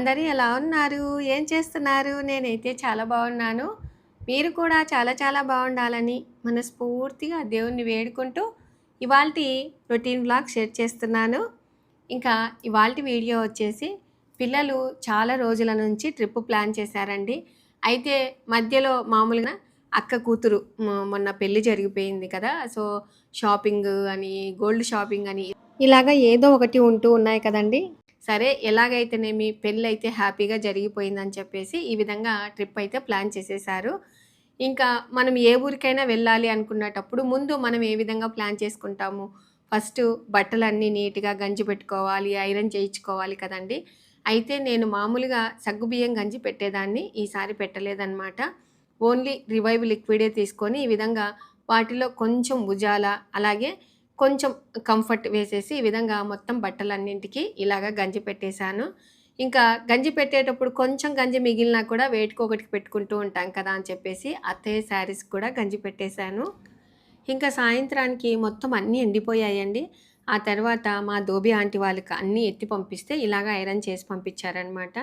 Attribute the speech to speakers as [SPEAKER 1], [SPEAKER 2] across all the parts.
[SPEAKER 1] అందరూ ఎలా ఉన్నారు? ఏం చేస్తున్నారు? నేనైతే చాలా బాగున్నాను. మీరు కూడా చాలా చాలా బాగుండాలని మనస్ఫూర్తిగా దేవుణ్ణి వేడుకుంటూ ఇవాళ రొటీన్ బ్లాగ్ షేర్ చేస్తున్నాను. ఇంకా ఇవాళ వీడియో వచ్చేసి పిల్లలు చాలా రోజుల నుంచి ట్రిప్ ప్లాన్ చేశారండి. అయితే మధ్యలో మామూలుగా అక్క కూతురు మొన్న పెళ్ళి జరిగిపోయింది కదా. సో షాపింగ్ అని గోల్డ్ షాపింగ్ అని ఇలాగా ఏదో ఒకటి ఉంటూ ఉన్నాయి కదండి. సరే ఎలాగైతేనేమి పెళ్ళి అయితే హ్యాపీగా జరిగిపోయిందని చెప్పేసి ఈ విధంగా ట్రిప్ అయితే ప్లాన్ చేసేసారు. ఇంకా మనం ఏ ఊరికైనా వెళ్ళాలి అనుకున్నటప్పుడు ముందు మనం ఏ విధంగా ప్లాన్ చేసుకుంటాము? ఫస్ట్ బట్టలన్నీ నీట్గా గంజి పెట్టుకోవాలి ఐరన్ చేయించుకోవాలి కదండి. అయితే నేను మామూలుగా సగ్గుబియ్యం గంజి పెట్టేదాన్ని ఈసారి పెట్టలేదన్నమాట. ఓన్లీ రివైవ్ లిక్విడే తీసుకొని ఈ విధంగా వాటిలో కొంచెం ఉజాల అలాగే కొంచెం కంఫర్ట్ వేసేసి ఈ విధంగా మొత్తం బట్టలన్నింటికి ఇలాగ గంజి పెట్టేశాను. ఇంకా గంజి పెట్టేటప్పుడు కొంచెం గంజి మిగిలినా కూడా వేటికి ఒకటికి పెట్టుకుంటూ ఉంటాం కదా అని చెప్పేసి అత్తయ్య శారీస్ కూడా గంజి పెట్టేశాను. ఇంకా సాయంత్రానికి మొత్తం అన్నీ ఎండిపోయాయండి. ఆ తర్వాత మా దోబి ఆంటీ వాళ్ళకి అన్నీ ఎత్తి పంపిస్తే ఇలాగ ఐరన్ చేసి పంపించారనమాట.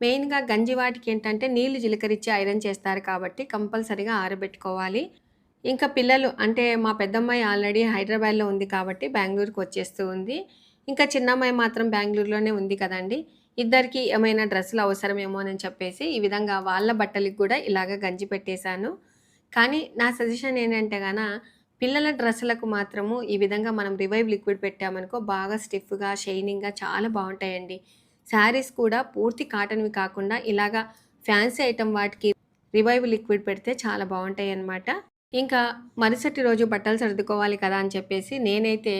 [SPEAKER 1] మెయిన్గా గంజి వాటికి ఏంటంటే నీళ్ళు జీలకరించి ఐరన్ చేస్తారు కాబట్టి కంపల్సరీగా ఆరబెట్టుకోవాలి. ఇంకా పిల్లలు అంటే మా పెద్దమ్మాయి ఆల్రెడీ హైదరాబాద్లో ఉంది కాబట్టి బెంగళూరుకి వచ్చేస్తూ ఉంది. ఇంకా చిన్నమ్మాయి మాత్రం బెంగళూరులోనే ఉంది కదండి. ఇద్దరికి ఏమైనా డ్రెస్సులు అవసరమేమో అని చెప్పేసి ఈ విధంగా వాళ్ళ బట్టలకి కూడా ఇలాగ గంజి పెట్టేశాను. కానీ నా సజెషన్ ఏంటంటే గాన పిల్లల డ్రెస్సులకు మాత్రము ఈ విధంగా మనం రివైవ్ లిక్విడ్ పెట్టామనుకో బాగా స్టిఫ్గా షైనింగ్గా చాలా బాగుంటాయండి. శారీస్ కూడా పూర్తి కాటన్వి కాకుండా ఇలాగా ఫ్యాన్సీ ఐటమ్ వాటికి రివైవ్ లిక్విడ్ పెడితే చాలా బాగుంటాయి అన్నమాట ఇంకా మరుసటి రోజు బట్టలు సర్దుకోవాలి కదా అని చెప్పేసి నేనైతే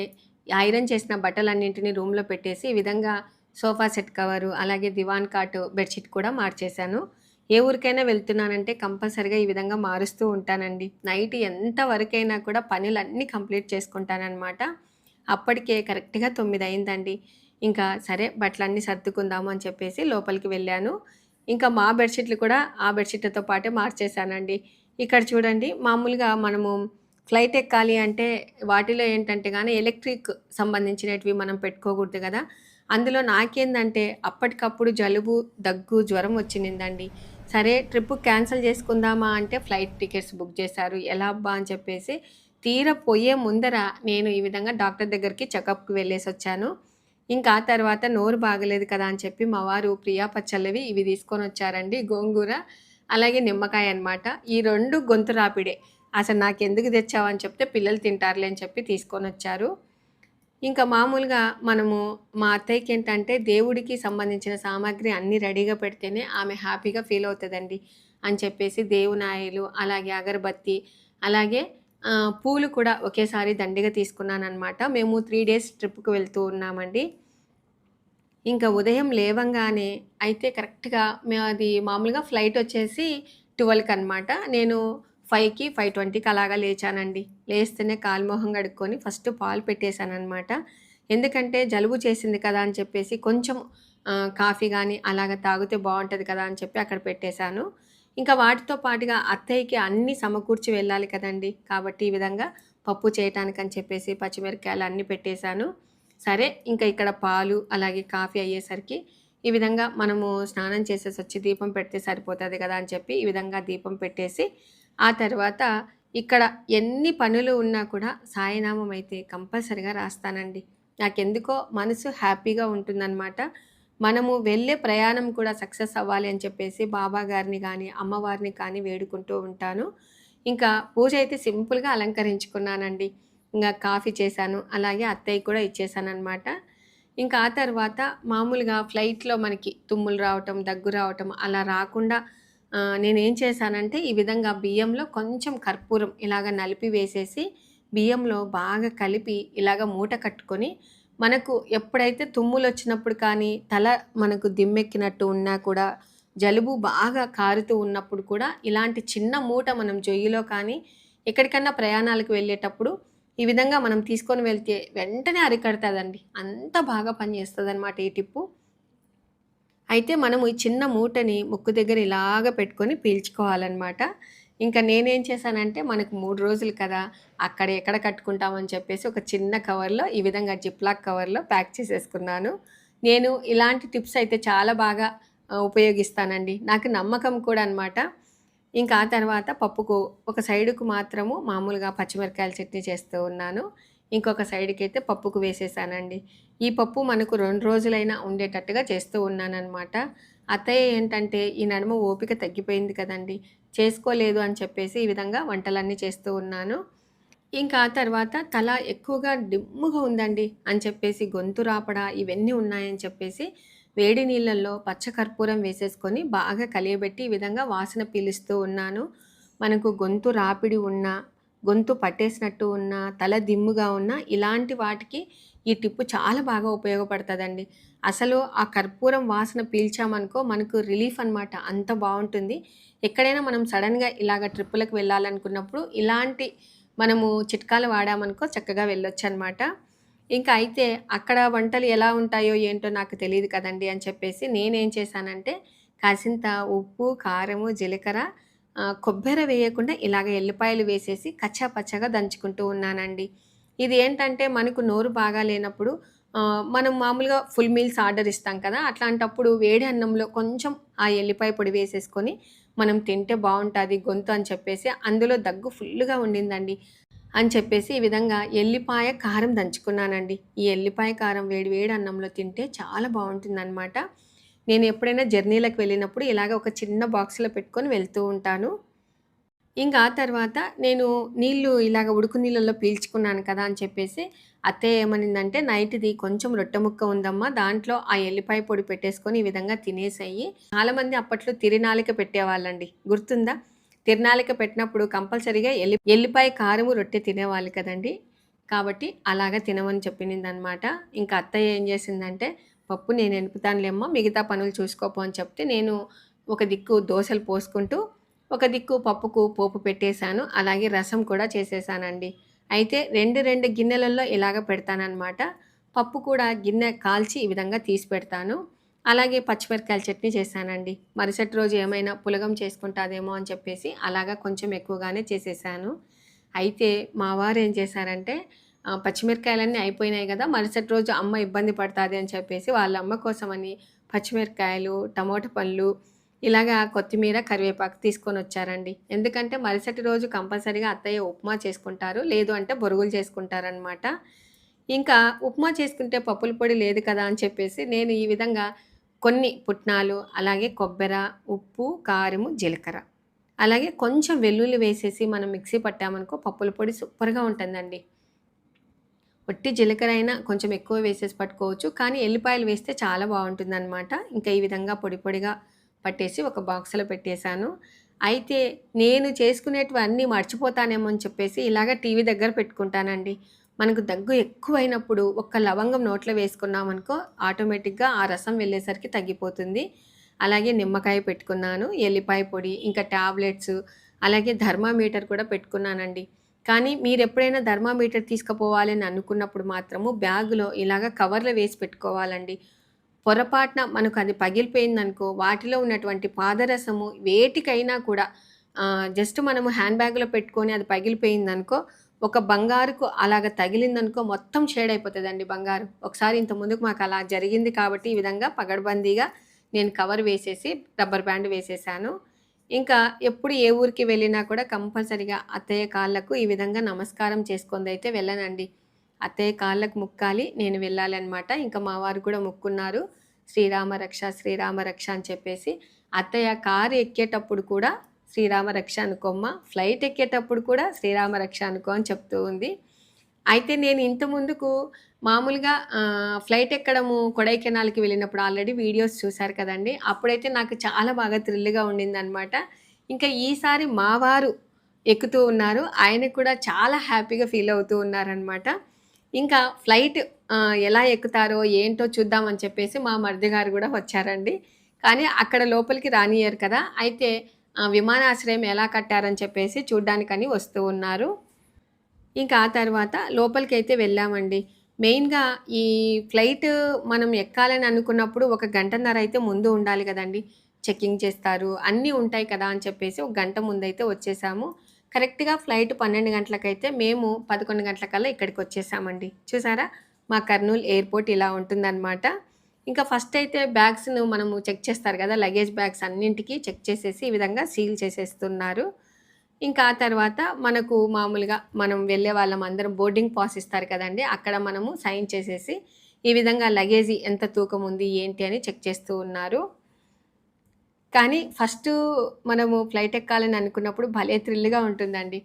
[SPEAKER 1] ఐరన్ చేసిన బట్టలన్నింటినీ రూమ్లో పెట్టేసి ఈ విధంగా సోఫా సెట్ కవరు అలాగే దివాన్ కాట్ బెడ్షీట్ కూడా మార్చేశాను. ఏ ఊరికైనా వెళ్తున్నానంటే కంపల్సరిగా ఈ విధంగా మారుస్తూ ఉంటానండి. నైట్ ఎంత వరకైనా కూడా పనులన్నీ కంప్లీట్ చేసుకుంటానన్నమాట. అప్పటికే కరెక్ట్గా తొమ్మిది అయిందండి. ఇంకా సరే బట్టలన్నీ సర్దుకుందాము అని చెప్పేసి లోపలికి వెళ్ళాను. ఇంకా మా బెడ్షీట్లు కూడా ఆ బెడ్షీట్లతో పాటే మార్చేశానండి. ఇక్కడ చూడండి మామూలుగా మనము ఫ్లైట్ ఎక్కాలి అంటే వాటిలో ఏంటంటే కానీ ఎలక్ట్రిక్ సంబంధించినవి మనం పెట్టుకోకూడదు కదా. అందులో నాకేందంటే అప్పటికప్పుడు జలుబు దగ్గు జ్వరం వచ్చిందండి. సరే ట్రిప్ క్యాన్సిల్ చేసుకుందామా అంటే ఫ్లైట్ టికెట్స్ బుక్ చేశారు. ఎలా అబ్బా అని చెప్పేసి తీర పోయే ముందర నేను ఈ విధంగా డాక్టర్ దగ్గరికి చెకప్కి వెళ్ళేసి వచ్చాను. ఇంకా ఆ తర్వాత నోరు బాగలేదు కదా అని చెప్పి మా వారు ప్రియా పచ్చళ్ళవి ఇవి తీసుకొని వచ్చారండి గోంగూర. అలాగే నిమ్మకాయ అన్నమాట. ఈ రెండు గొంతు రాపిడే. అసలు నాకు ఎందుకు తెచ్చావని చెప్తే పిల్లలు తింటారులే అని చెప్పి తీసుకొని వచ్చారు ఇంకా మామూలుగా మనము మా అత్తయ్యకి ఏంటంటే దేవుడికి సంబంధించిన సామాగ్రి అన్నీ రెడీగా పెడితేనే ఆమె హ్యాపీగా ఫీల్ అవుతుందండి అని చెప్పేసి దేవునాయలు అలాగే అగరబత్తి అలాగే పూలు కూడా ఒకేసారి దండిగా తీసుకున్నాను అనమాట మేము త్రీ డేస్ ట్రిప్కి వెళ్తూ ఉన్నామండి. ఇంకా ఉదయం లేవంగానే అయితే కరెక్ట్గా మేము అది మామూలుగా ఫ్లైట్ వచ్చేసి ట్వెల్వ్కి అనమాట నేను ఫైవ్కి ఫైవ్ ట్వంటీకి అలాగా లేచానండి. లేస్తేనే కాల్మోహం కడుక్కొని ఫస్ట్ పాలు పెట్టేశానమాట ఎందుకంటే జలుబు చేసింది కదా అని చెప్పేసి కొంచెం కాఫీ కానీ అలాగ తాగితే బాగుంటుంది కదా అని చెప్పి అక్కడ పెట్టేశాను. ఇంకా వాటితో పాటుగా అత్తయ్యకి అన్నీ సమకూర్చి వెళ్ళాలి కదండి. కాబట్టి ఈ విధంగా పప్పు చేయటానికి అని చెప్పేసి పచ్చిమిరకాయలు అన్నీ పెట్టేశాను. సరే ఇంకా ఇక్కడ పాలు అలాగే కాఫీ అయ్యేసరికి ఈ విధంగా మనము స్నానం చేసేసి వచ్చి దీపం పెడితే సరిపోతుంది కదా అని చెప్పి ఈ విధంగా దీపం పెట్టేసి ఆ తర్వాత ఇక్కడ ఎన్ని పనులు ఉన్నా కూడా సాయనామం అయితే కంపల్సరిగా రాస్తానండి. నాకెందుకో మనసు హ్యాపీగా ఉంటుందన్నమాట. మనము వెళ్ళే ప్రయాణం కూడా సక్సెస్ అవ్వాలి అని చెప్పేసి బాబా గారిని కానీ అమ్మవారిని కానీ వేడుకుంటూ ఉంటాను. ఇంకా పూజ అయితే సింపుల్గా అలంకరించుకున్నానండి. ఇంకా కాఫీ చేశాను. అలాగే అత్తయ్య కూడా ఇచ్చేసాను అనమాట ఇంకా ఆ తర్వాత మామూలుగా ఫ్లైట్లో మనకి తుమ్ములు రావటం దగ్గు రావటం అలా రాకుండా నేను నేనేం చేశానంటే ఈ విధంగా బియ్యంలో కొంచెం కర్పూరం ఇలాగ నలిపి వేసేసి బియ్యంలో బాగా కలిపి ఇలాగ మూట కట్టుకొని మనకు ఎప్పుడైతే తుమ్ములు వచ్చినప్పుడు కానీ తల మనకు దిమ్మెక్కినట్టు ఉన్నా కూడా జలుబు బాగా కారుతూ ఉన్నప్పుడు కూడా ఇలాంటి చిన్న మూట మనం జొయ్యిలో కానీ ఎక్కడికన్నా ప్రయాణాలకు వెళ్ళేటప్పుడు ఈ విధంగా మనం తీసుకొని వెళ్తే వెంటనే అరికడతాదండి అంత బాగా పనిచేస్తుంది అనమాట ఈ టిప్పు అయితే మనము ఈ చిన్న మూటని ముక్కు దగ్గర ఇలాగ పెట్టుకొని పీల్చుకోవాలన్నమాట ఇంకా నేనేం చేశానంటే మనకు మూడు రోజులు కదా అక్కడ ఎక్కడ కట్టుకుంటామని చెప్పేసి ఒక చిన్న కవర్లో ఈ విధంగా జిప్లాక్ కవర్లో ప్యాక్ చేసేసుకున్నాను నేను ఇలాంటి టిప్స్ అయితే చాలా బాగా ఉపయోగిస్తానండి. నాకు నమ్మకం కూడా అనమాట. ఇంకా ఆ తర్వాత పప్పుకు ఒక సైడుకు మాత్రము మామూలుగా పచ్చిమిరకాయల చట్నీ చేస్తూ ఉన్నాను. ఇంకొక సైడ్‌కైతే పప్పుకు వేసేసానండి. ఈ పప్పు మనకు రెండు రోజులైనా ఉండేటట్టుగా చేస్తూ ఉన్నాననమాట. అత్తయ్య ఏంటంటే ఈ నడుమ ఓపిక తగ్గిపోయింది కదండీ! చేసుకోలేదు అని చెప్పేసి ఈ విధంగా వంటలన్నీ చేస్తూ ఉన్నాను. ఇంకా ఆ తర్వాత తల ఎక్కువగా డిమ్ముగా ఉందండి అని చెప్పేసి గొంతు రాపడ ఇవన్నీ ఉన్నాయని చెప్పేసి వేడి నీళ్ళల్లో పచ్చకర్పూరం వేసేసుకొని బాగా కలియబెట్టి ఈ విధంగా వాసన పీలుస్తూ ఉన్నాను. మనకు గొంతు రాపిడి ఉన్నా, గొంతు పట్టేసినట్టు ఉన్నా, తల దిమ్ముగా ఉన్నా ఇలాంటి వాటికి ఈ టిప్పు చాలా బాగా ఉపయోగపడుతుందండి అసలు ఆ కర్పూరం వాసన పీల్చామనుకో మనకు రిలీఫ్ అనమాట. అంత బాగుంటుంది ఎక్కడైనా మనం సడన్గా ఇలాగ ట్రిప్పులకు వెళ్ళాలనుకున్నప్పుడు ఇలాంటి మనము చిట్కాలు వాడామనుకో చక్కగా వెళ్ళొచ్చు అనమాట ఇంకా అయితే అక్కడ వంటలు ఎలా ఉంటాయో ఏంటో నాకు తెలియదు కదండీ అని చెప్పేసి నేనేం చేశానంటే కాసింత ఉప్పు, కారము, జీలకర్ర కొబ్బరి వేయకుండా ఇలాగ ఎల్లిపాయలు వేసేసి కచ్చా పచ్చగా దంచుకుంటూ ఉన్నానండి. ఇది ఏంటంటే మనకు నోరు బాగా లేనప్పుడు మనం మామూలుగా ఫుల్ మీల్స్ ఆర్డర్ ఇస్తాం కదా! అట్లాంటప్పుడు వేడి అన్నంలో కొంచెం ఆ ఎల్లిపాయ పొడి వేసేసుకొని మనం తింటే బాగుంటుంది గొంతు అని చెప్పేసి అందులో దగ్గు ఫుల్గా ఉండిందండి. అని చెప్పేసి ఈ విధంగా ఎల్లిపాయ కారం దంచుకున్నానండి. ఈ ఎల్లిపాయ కారం వేడి వేడి అన్నంలో తింటే చాలా బావుంటుందనమాట. నేను ఎప్పుడైనా జర్నీలకు వెళ్ళినప్పుడు ఇలాగ ఒక చిన్న బాక్స్‌లో పెట్టుకొని వెళ్తూ ఉంటాను. ఇంకా ఆ తర్వాత నేను నీళ్ళు ఇలాగ ఉడుకు నీళ్ళల్లో పీల్చుకున్నాను కదా! అని చెప్పేసి అత్తయ్య ఏమనిందంటే నైట్‌ది కొంచెం రొట్టె ముక్క ఉందమ్మా దాంట్లో ఆ ఎల్లిపాయ పొడి పెట్టేసుకొని ఈ విధంగా తినేసాయి చాలామంది అప్పట్లో తిరినాలిక పెట్టేవాళ్ళండి. గుర్తుందా? తిరణాలిక పెట్టినప్పుడు కంపల్సరీగా ఎల్లి ఎల్లిపాయ కారము రొట్టె తినేవాళ్ళు కదండీ! కాబట్టి అలాగా తినమని అనమాట ఇంకా అత్తయ్య ఏం చేసిందంటే పప్పు నేను ఎనుపుతానులేమ్మా మిగతా పనులు చూసుకోపో అని చెప్తే నేను ఒక దిక్కు దోశలు పోసుకుంటూ, ఒక దిక్కు పప్పుకు పోపు పెట్టేశాను. అలాగే రసం కూడా చేసేసానండి. అయితే 2, 2 గిన్నెలలో ఇలాగ పెడతానన్నమాట పప్పు కూడా గిన్నె కాల్చి ఈ విధంగా తీసి పెడతాను. అలాగే పచ్చిమిరకాయల చట్నీ చేశానండి. మరుసటి రోజు ఏమైనా పులగం చేసుకుంటాదేమో అని చెప్పేసి అలాగా కొంచెం ఎక్కువగానే చేసేసాను. అయితే మా వారు ఏం చేశారంటే పచ్చిమిరకాయలన్నీ అయిపోయినాయి కదా మరుసటి రోజు అమ్మ ఇబ్బంది పడుతుంది అని చెప్పేసి వాళ్ళ అమ్మ కోసమని పచ్చిమిరకాయలు టమోటా పళ్ళు ఇలాగా కొత్తిమీర, కరివేపాకు తీసుకొని వచ్చారండి ఎందుకంటే మరుసటి రోజు కంపల్సరీగా అత్తయ్య ఉప్మా చేసుకుంటారు. లేదు అంటే బొరుగులు చేసుకుంటారనమాట. ఇంకా ఉప్మా చేసుకుంటే పప్పుల పొడి లేదు కదా! అని చెప్పేసి నేను ఈ విధంగా కొన్ని పుట్నాలు, అలాగే కొబ్బెర, ఉప్పు, కారము, జీలకర్ర అలాగే కొంచెం వెల్లుల్లి వేసేసి మనం మిక్సీ పట్టామనుకో పప్పుల పొడి సూపర్‌గా ఉంటుందండి. ఒట్టి జీలకర్ర అయినా కొంచెం ఎక్కువ వేసేసి పట్టుకోవచ్చు. కానీ ఎల్లిపాయలు వేస్తే చాలా బాగుంటుందన్నమాట ఇంకా ఈ విధంగా పొడి పొడిగా పట్టేసి ఒక బాక్స్‌లో పెట్టేశాను. అయితే నేను చేసుకునేటివన్నీ మర్చిపోతానేమో అని చెప్పేసి ఇలాగ టీవీ దగ్గర పెట్టుకుంటానండి. మనకు దగ్గు ఎక్కువైనప్పుడు ఒక్క లవంగం నోట్లో వేసుకున్నామనుకో ఆటోమేటిక్‌గా ఆ రసం వెళ్ళేసరికి తగ్గిపోతుంది. అలాగే నిమ్మకాయ పెట్టుకున్నాను, ఎల్లిపాయ పొడి, ఇంకా టాబ్లెట్స్, అలాగే ధర్మామీటర్ కూడా పెట్టుకున్నానండి. కానీ మీరు ఎప్పుడైనా ధర్మామీటర్ తీసుకుపోవాలని అనుకున్నప్పుడు మాత్రము బ్యాగులో ఇలాగ కవర్‌లో వేసి పెట్టుకోవాలండి. పొరపాటున మనకు అది పగిలిపోయిందనుకో వాటిలో ఉన్నటువంటి పాదరసము వేటికైనా కూడా జస్ట్ మనము హ్యాండ్ బ్యాగ్‌లో పెట్టుకొని అది పగిలిపోయిందనుకో ఒక బంగారుకు అలాగ తగిలిందనుకో మొత్తం షేడ్ అయిపోతుందండి బంగారు. ఒకసారి ఇంత ముందుకు మాకు అలా జరిగింది కాబట్టి ఈ విధంగా పగడ్బందీగా నేను కవర్ వేసేసి రబ్బర్ బ్యాండ్ వేసేసాను. ఇంకా ఎప్పుడు ఏ ఊరికి వెళ్ళినా కూడా కంపల్సరీగా అత్తయ్య కాళ్ళకు ఈ విధంగా నమస్కారం చేసుకుంది అయితే వెళ్ళనండి. అత్తయ్య కాళ్ళకు ముక్కాలి నేను వెళ్ళాలన్నమాట ఇంకా మా వారు కూడా ముక్కున్నారు శ్రీరామ రక్ష, శ్రీరామ రక్ష అని చెప్పేసి. అత్తయ్య కారు ఎక్కేటప్పుడు కూడా శ్రీరామ రక్ష అనుకోమ్మ ఫ్లైట్ ఎక్కేటప్పుడు కూడా శ్రీరామ రక్ష అనుకో అని చెప్తూ ఉంది. అయితే నేను ఇంత ముందుకు మామూలుగా ఫ్లైట్ ఎక్కడము కొడైకెనాల్‌కి వెళ్ళినప్పుడు ఆల్రెడీ వీడియోస్ చూశారు కదండీ! అప్పుడైతే నాకు చాలా బాగా థ్రిల్‌గా ఉండిందనమాట. ఇంకా ఈసారి మా వారు ఎక్కుతూ ఉన్నారు. ఆయన కూడా చాలా హ్యాపీగా ఫీల్ అవుతూ ఉన్నారనమాట. ఇంకా ఫ్లైట్ ఎలా ఎక్కుతారో ఏంటో చూద్దామని చెప్పేసి మా మరిది గారు కూడా వచ్చారండి. కానీ అక్కడ లోపలికి రానియ్యరు కదా! అయితే విమానాశ్రయం ఎలా కట్టారని చెప్పేసి చూడ్డానికని వస్తూ ఉన్నారు. ఇంకా ఆ తర్వాత లోపలికైతే వెళ్ళామండి. మెయిన్‌గా ఈ ఫ్లైట్ మనం ఎక్కాలని అనుకున్నప్పుడు ఒక గంటన్నర అయితే ముందు ఉండాలి కదండి చెకింగ్ చేస్తారు. అన్నీ ఉంటాయి కదా! అని చెప్పేసి ఒక గంట ముందైతే వచ్చేసాము. కరెక్ట్‌గా ఫ్లైట్ 12 గంటలకైతే మేము 11 గంటలకల్లా ఇక్కడికొచ్చేసామండి. చూసారా? మా కర్నూలు ఎయిర్‌పోర్ట్ ఇలా ఉంటుందనమాట. ఇంకా ఫస్ట్ అయితే బ్యాగ్స్‌ను మనము చెక్ చేస్తారు కదా లగేజ్ బ్యాగ్స్ అన్నింటికి చెక్ చేసేసి ఈ విధంగా సీల్ చేసేస్తున్నారు. ఇంకా ఆ తర్వాత మనకు మామూలుగా మనం వెళ్ళే వాళ్ళం అందరం బోర్డింగ్ పాస్ ఇస్తారు కదండి అక్కడ మనము సైన్ చేసేసి ఈ విధంగా లగేజీ ఎంత తూకం ఉంది ఏంటి అని చెక్ చేస్తూ ఉన్నారు. కానీ ఫస్ట్ మనము ఫ్లైట్ ఎక్కాలని అనుకున్నప్పుడు భలే థ్రిల్‌గా ఉంటుందండి.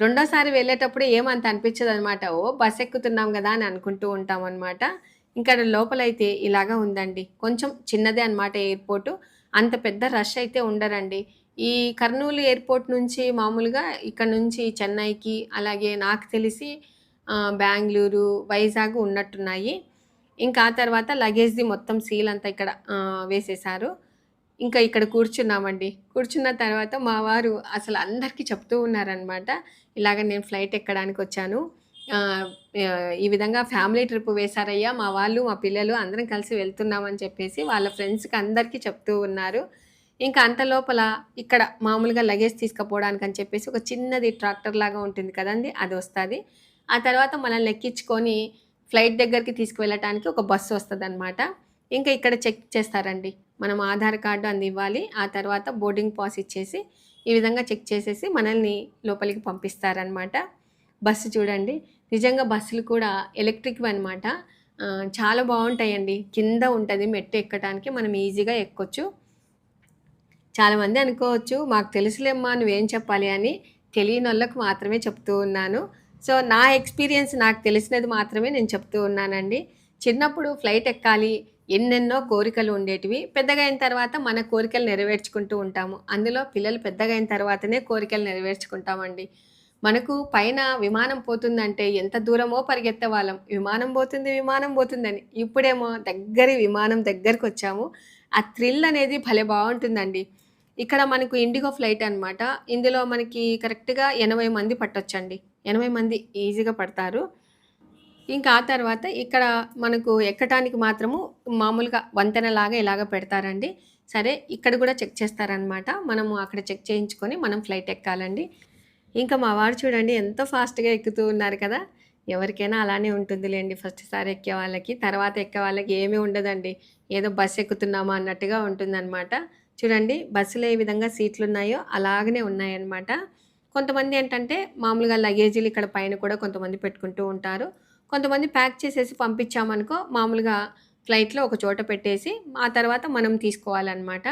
[SPEAKER 1] రెండోసారి వెళ్ళేటప్పుడు ఏమంత అనిపించదనమాట. ఓ బస్ ఎక్కుతున్నాం కదా అని అనుకుంటూ ఉంటాం అనమాట ఇంకా లోపలైతే ఇలాగా ఉందండి. కొంచెం చిన్నదే అనమాట ఎయిర్‌పోర్టు. అంత పెద్ద రష్ అయితే ఉండరండి. ఈ కర్నూలు ఎయిర్‌పోర్ట్ నుంచి మామూలుగా ఇక్కడ నుంచి చెన్నైకి అలాగే నాకు తెలిసి బెంగళూరు వైజాగ్ ఉన్నట్టున్నాయి. ఇంకా ఆ తర్వాత లగేజ్‌ది మొత్తం సీల్ అంతా ఇక్కడ వేసేశారు. ఇంకా ఇక్కడ కూర్చున్నామండి. కూర్చున్న తర్వాత మా వారు అసలు అందరికీ చెప్తూ ఉన్నారనమాట. ఇలాగ నేను ఫ్లైట్ ఎక్కడానికి వచ్చాను ఈ విధంగా ఫ్యామిలీ ట్రిప్ వేశారయ్యా మా వాళ్ళు, మా పిల్లలు అందరం కలిసి వెళ్తున్నామని చెప్పేసి వాళ్ళ ఫ్రెండ్స్‌కి అందరికీ చెప్తూ ఉన్నారు. ఇంకా అంత లోపల ఇక్కడ మామూలుగా లగేజ్ తీసుకుపోవడానికి అని చెప్పేసి ఒక చిన్నది ట్రాక్టర్ లాగా ఉంటుంది కదండి అది వస్తుంది ఆ తర్వాత మనల్ని ఎక్కించుకొని ఫ్లైట్ దగ్గరికి తీసుకువెళ్ళటానికి ఒక బస్సు వస్తుంది అనమాట ఇంకా ఇక్కడ చెక్ చేస్తారండి. మనం ఆధార్ కార్డు అంది ఇవ్వాలి ఆ తర్వాత బోర్డింగ్ పాస్ ఇచ్చేసి ఈ విధంగా చెక్ చేసేసి మనల్ని లోపలికి పంపిస్తారనమాట. బస్సు చూడండి. నిజంగా బస్సులు కూడా ఎలక్ట్రిక్‌వి అనమాట. చాలా బాగుంటాయండి కింద ఉంటుంది మెట్టు ఎక్కటానికి మనం ఈజీగా ఎక్కొచ్చు. చాలామంది అనుకోవచ్చు మాకు తెలుసులేమ్మా నువ్వేం చెప్పాలి అని. తెలియనోళ్ళకి మాత్రమే చెప్తూ ఉన్నాను. సో, నా ఎక్స్‌పీరియన్స్ నాకు తెలిసినది మాత్రమే నేను చెప్తూ ఉన్నానండి. చిన్నప్పుడు ఫ్లైట్ ఎక్కాలి ఎన్నెన్నో కోరికలు ఉండేటివి. పెద్దగా అయిన తర్వాత మన కోరికలు నెరవేర్చుకుంటూ ఉంటాము. అందులో పిల్లలు పెద్దగా అయిన తర్వాతనే కోరికలు నెరవేర్చుకుంటామండి. మనకు పైన విమానం పోతుందంటే ఎంత దూరమో పరిగెత్తే వాళ్ళం విమానం పోతుంది, విమానం పోతుందని. ఇప్పుడేమో దగ్గరి విమానం దగ్గరకొచ్చాము. ఆ థ్రిల్ అనేది భలే బాగుంటుందండి ఇక్కడ మనకు ఇండిగో ఫ్లైట్ అనమాట. ఇందులో మనకి కరెక్ట్‌గా 80 మంది పట్టొచ్చండి. 80 మంది ఈజీగా పడతారు. ఇంకా ఆ తర్వాత ఇక్కడ మనకు ఎక్కటానికి మాత్రము మామూలుగా వంతెనలాగా ఇలాగ పెడతారండి. సరే ఇక్కడ కూడా చెక్ చేస్తారనమాట. మనము అక్కడ చెక్ చేయించుకొని మనం ఫ్లైట్ ఎక్కాలండి. ఇంకా మా వారు చూడండి ఎంత ఫాస్ట్‌గా ఎక్కుతూ ఉన్నారు కదా! ఎవరికైనా అలానే ఉంటుందిలేండి ఫస్ట్ సారి ఎక్కే వాళ్ళకి. తర్వాత ఎక్కే వాళ్ళకి ఏమీ ఉండదండి. ఏదో బస్ ఎక్కుతున్నామా అన్నట్టుగా ఉంటుందనమాట. చూడండి బస్సులో ఏ విధంగా సీట్లు ఉన్నాయో అలాగనే ఉన్నాయన్నమాట. కొంతమంది ఏంటంటే మామూలుగా లగేజీలు ఇక్కడ పైన కూడా కొంతమంది పెట్టుకుంటూ ఉంటారు. కొంతమంది ప్యాక్ చేసేసి పంపించామనుకో మామూలుగా ఫ్లైట్‌లో ఒక చోట పెట్టేసి ఆ తర్వాత మనం తీసుకోవాలన్నమాట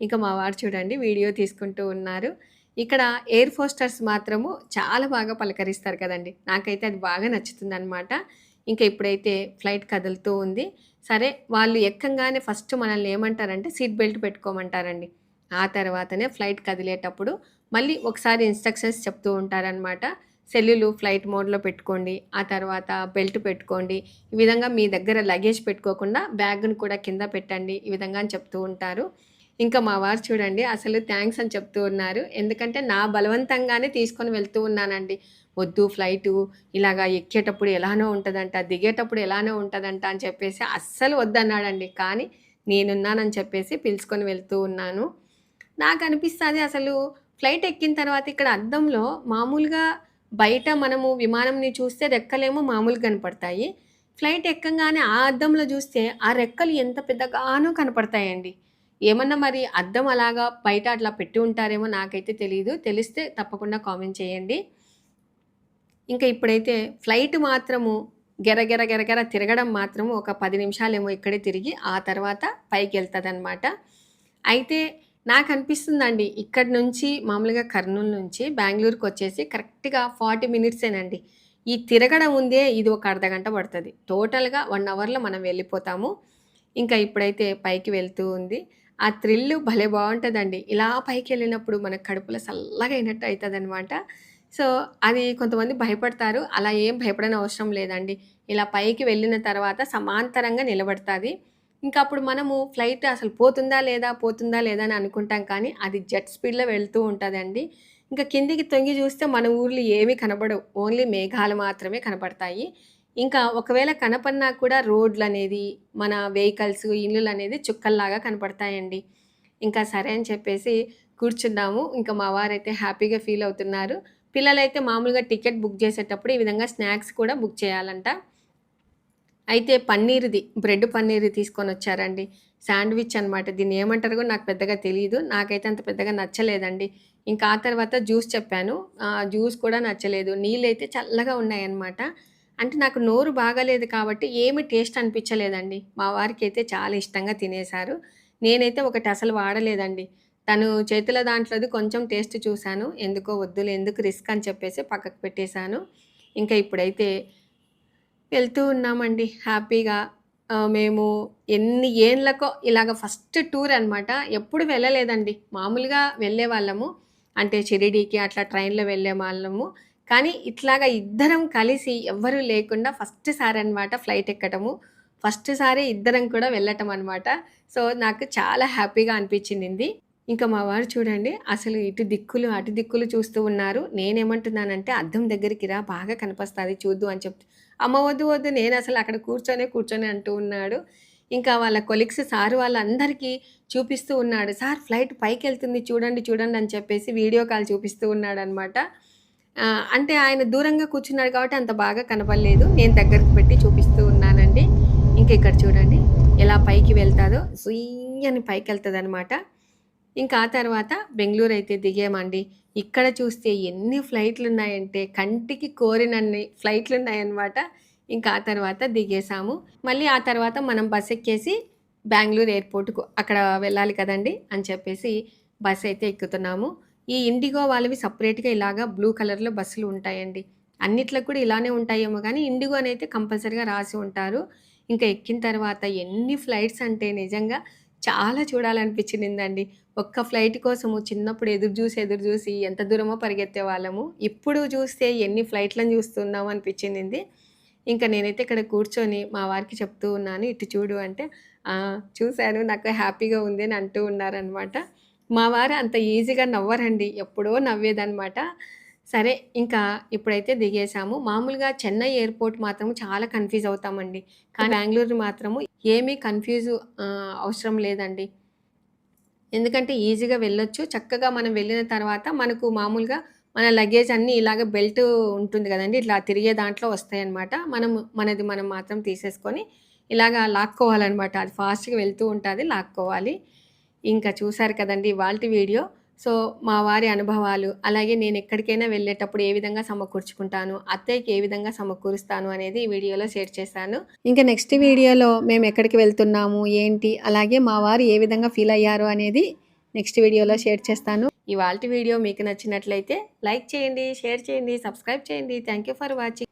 [SPEAKER 1] ఇంకా మా వారు చూడండి వీడియో తీసుకుంటూ ఉన్నారు. ఇక్కడ ఎయిర్ హోస్టర్స్ మాత్రము చాలా బాగా పలకరిస్తారు కదండి నాకైతే అది బాగా నచ్చుతుంది అనమాట ఇంకా ఇప్పుడైతే ఫ్లైట్ కదులుతూ ఉంది. సరే వాళ్ళు ఎక్కంగానే ఫస్ట్ మనల్ని ఏమంటారంటే సీట్ బెల్ట్ పెట్టుకోమంటారండి. ఆ తర్వాతనే ఫ్లైట్ కదిలేటప్పుడు మళ్ళీ ఒకసారి ఇన్‌స్ట్రక్షన్స్ చెప్తూ ఉంటారనమాట. సెల్లులు ఫ్లైట్ మోడ్‌లో పెట్టుకోండి. ఆ తర్వాత బెల్ట్ పెట్టుకోండి. ఈ విధంగా మీ దగ్గర లగేజ్ పెట్టుకోకుండా బ్యాగ్ను కూడా కింద పెట్టండి. ఈ విధంగా అని చెప్తూ ఉంటారు. ఇంకా మా వారు చూడండి అసలు థ్యాంక్స్ అని చెప్తూ ఉన్నారు. ఎందుకంటే నా బలవంతంగానే తీసుకొని వెళ్తూ ఉన్నానండి. వద్దు ఫ్లైటు ఇలాగా ఎక్కేటప్పుడు ఎలానో ఉంటుందంట దిగేటప్పుడు ఎలానో ఉంటుందంట అని చెప్పేసి అస్సలు వద్దన్నాడండి. కానీ నేనున్నానని చెప్పేసి పిలుచుకొని వెళ్తూ ఉన్నాను. నాకు అనిపిస్తుంది అసలు ఫ్లైట్ ఎక్కిన తర్వాత ఇక్కడ అద్దంలో మామూలుగా బయట మనము విమానంని చూస్తే రెక్కలేమో మామూలుగా కనపడతాయి. ఫ్లైట్ ఎక్కంగానే ఆ అద్దంలో చూస్తే ఆ రెక్కలు ఎంత పెద్దగానో కనపడతాయండి. ఏమన్నా మరి అద్దం అలాగా బయట అట్లా పెట్టి ఉంటారేమో నాకైతే తెలియదు తెలిస్తే తప్పకుండా కామెంట్ చేయండి. ఇంకా ఇప్పుడైతే ఫ్లైట్ మాత్రము గెర గెర గెర గెర తిరగడం మాత్రము ఒక పది నిమిషాలేమో ఇక్కడే తిరిగి ఆ తర్వాత పైకి పైకెళ్తదనమాట. అయితే నాకు అనిపిస్తుందండి ఇక్కడ నుంచి మామూలుగా కర్నూలు నుంచి బెంగుళూరుకొచ్చేసి కరెక్ట్‌గా 40 మినిట్సేనండి. ఈ తిరగడం ఉందే ఇది ఒక అర్ధగంట పడుతుంది టోటల్‌గా వన్ అవర్‌లో మనం వెళ్ళిపోతాము. ఇంకా ఇప్పుడైతే పైకి వెళ్తూ ఉంది. ఆ థ్రిల్ భలే బాగుంటుందండి ఇలా పైకి వెళ్ళినప్పుడు మన కడుపులో చల్లగా అయినట్టు అవుతుంది అనమాట సో, అది కొంతమంది భయపడతారు. అలా ఏం భయపడనవసరం లేదండి. ఇలా పైకి వెళ్ళిన తర్వాత సమాంతరంగా నిలబడుతుంది ఇంకా అప్పుడు మనము ఫ్లైట్ అసలు పోతుందా లేదా, పోతుందా లేదా అని అనుకుంటాం కానీ అది జెట్ స్పీడ్‌లో వెళ్తూ ఉంటుందండి ఇంకా కిందికి తొంగి చూస్తే మన ఊర్లు ఏమీ కనబడవు ఓన్లీ మేఘాలు మాత్రమే కనపడతాయి. ఇంకా ఒకవేళ కనపడినా కూడా రోడ్లు అనేది మన వెహికల్స్, ఇల్లులనేది చుక్కల్లాగా కనపడతాయండి. ఇంకా సరే అని చెప్పేసి కూర్చున్నాము. ఇంకా మా వారైతే హ్యాపీగా ఫీల్ అవుతున్నారు. పిల్లలైతే మామూలుగా టికెట్ బుక్ చేసేటప్పుడు ఈ విధంగా స్నాక్స్ కూడా బుక్ చేయాలంట. అయితే పన్నీర్‌ది, బ్రెడ్ పన్నీర్ తీసుకొనొచ్చారండి. శాండ్‌విచ్ అనమాట. దీన్ని ఏమంటారో కూడా నాకు పెద్దగా తెలియదు నాకైతే అంత పెద్దగా నచ్చలేదండి. ఇంకా ఆ తర్వాత జ్యూస్ చెప్పాను. జ్యూస్ కూడా నచ్చలేదు. నీళ్ళు అయితే చల్లగా ఉన్నాయన్నమాట. అంటే నాకు నోరు బాగాలేదు కాబట్టి ఏమి టేస్ట్ అనిపించలేదండి. మా వారికైతే చాలా ఇష్టంగా తినేశారు. నేనైతే ఒకటి అసలు వాడలేదండి. తను చేతుల దాంట్లోది కొంచెం టేస్ట్ చూశాను. ఎందుకో వద్దులే ఎందుకు రిస్క్ అని చెప్పేసి పక్కకు పెట్టేశాను. ఇంకా ఇప్పుడైతే వెళ్తూ ఉన్నామండి హ్యాపీగా. మేము ఎన్ని ఏండ్లకో ఇలాగ ఫస్ట్ టూర్ అనమాట. ఎప్పుడు వెళ్ళలేదండి. మామూలుగా వెళ్ళే వాళ్ళము అంటే షిరిడీకి అట్లా ట్రైన్‌లో వెళ్ళే వాళ్ళము కానీ ఇట్లాగా ఇద్దరం కలిసి ఎవ్వరు లేకుండా ఫస్ట్ సారి అనమాట ఫ్లైట్ ఎక్కటము. ఫస్ట్ సారి ఇద్దరం కూడా వెళ్ళటం అనమాట. సో, నాకు చాలా హ్యాపీగా అనిపించింది. ఇంకా మా వారు చూడండి అసలు ఇటు దిక్కులు, అటు దిక్కులు చూస్తూ ఉన్నారు. నేనేమంటున్నానంటే అద్దం దగ్గరికి రా బాగా కనిపిస్తుంది చూద్దు అని చెప్తే, అమ్మ వద్దు వద్దు నేను అసలు అక్కడ కూర్చొనే కూర్చొని అంటూ ఉన్నాడు. ఇంకా వాళ్ళ కొలీగ్స్ సార్ వాళ్ళందరికీ చూపిస్తూ ఉన్నాడు. సార్ ఫ్లైట్ పైకెళ్తుంది చూడండి, చూడండి అని చెప్పేసి వీడియో కాల్ చూపిస్తూ ఉన్నాడనమాట. అనమాట అంటే ఆయన దూరంగా కూర్చున్నాడు కాబట్టి అంత బాగా కనపడలేదు. నేను దగ్గరికి పెట్టి చూపిస్తూ ఉన్నానండి. ఇంక ఇక్కడ చూడండి ఎలా పైకి వెళ్తాదో పైకి అని అనమాట ఇంకా ఆ తర్వాత బెంగళూరు అయితే దిగామండి. ఇక్కడ చూస్తే ఎన్ని ఫ్లైట్‌లున్నాయంటే కంటికి కోరినన్ని ఫ్లైట్‌లున్నాయన్నమాట. ఇంకా ఆ తర్వాత దిగేసాము. మళ్ళీ ఆ తర్వాత మనం బస్ ఎక్కేసి బెంగళూరు ఎయిర్‌పోర్ట్‌కు అక్కడ వెళ్ళాలి కదండీ! అని చెప్పేసి బస్ అయితే ఎక్కుతున్నాము. ఈ ఇండిగో వాళ్ళవి సపరేట్గా ఇలాగా బ్లూ కలర్‌లో బస్సులు ఉంటాయండి. అన్నిట్లకు కూడా ఇలానే ఉంటాయేమో కానీ ఇండిగో అయితే కంపల్సరీగా రాసి ఉంటారు. ఇంకా ఎక్కిన తర్వాత ఎన్ని ఫ్లైట్స్ అంటే నిజంగా చాలా చూడాలనిపించిందండి. ఒక్క ఫ్లైట్ కోసము చిన్నప్పుడు ఎదురు చూసి ఎదురు చూసి ఎంత దూరమో పరిగెత్తే వాళ్ళము ఇప్పుడు చూస్తే ఎన్ని ఫ్లైట్లను చూస్తున్నాము అనిపించింది. ఇంకా నేనైతే ఇక్కడ కూర్చొని మా వారికి చెప్తూ ఉన్నాను. ఇటు చూడు అంటే, చూశాను నాకు హ్యాపీగా ఉంది" అని అంటూ ఉన్నారనమాట. మా వారు అంత ఈజీగా నవ్వరండి. ఎప్పుడో నవ్వేదనమాట. సరే ఇంకా ఇప్పుడైతే దిగేసాము. మామూలుగా చెన్నై ఎయిర్‌పోర్ట్ మాత్రం చాలా కన్‌ఫ్యూజ్ అవుతామండి. కానీ బెంగళూరు మాత్రము ఏమీ కన్‌ఫ్యూజ్ అవసరం లేదండి. ఎందుకంటే ఈజీగా వెళ్ళొచ్చు. చక్కగా మనం వెళ్ళిన తర్వాత మనకు మామూలుగా మన లగేజ్ అన్నీ ఇలాగ బెల్ట్ ఉంటుంది కదండి ఇట్లా తిరిగే దాంట్లో వస్తాయన్నమాట. మనం మనది మనం మాత్రం తీసేసుకొని ఇలాగా లాక్కోవాలనమాట. అది ఫాస్ట్‌గా వెళ్తూ ఉంటుంది లాక్కోవాలి. ఇంకా చూశారు కదండీ వాళ్ళ వీడియో. సో, మా వారి అనుభవాలు, అలాగే నేను ఎక్కడికైనా వెళ్ళేటప్పుడు ఏ విధంగా సమకూర్చుకుంటాను, అత్తయ్యకి ఏ విధంగా సమకూరుస్తాను అనేది ఈ వీడియోలో షేర్ చేశాను. ఇంకా నెక్స్ట్ వీడియోలో మేము ఎక్కడికి వెళ్తున్నాము, ఏంటి, అలాగే మా వారు ఏ విధంగా ఫీల్ అయ్యారు అనేది నెక్స్ట్ వీడియోలో షేర్ చేస్తాను. ఇవాళ వీడియో మీకు నచ్చినట్లయితే లైక్ చేయండి, షేర్ చేయండి, సబ్స్క్రైబ్ చేయండి. Thank you for watching.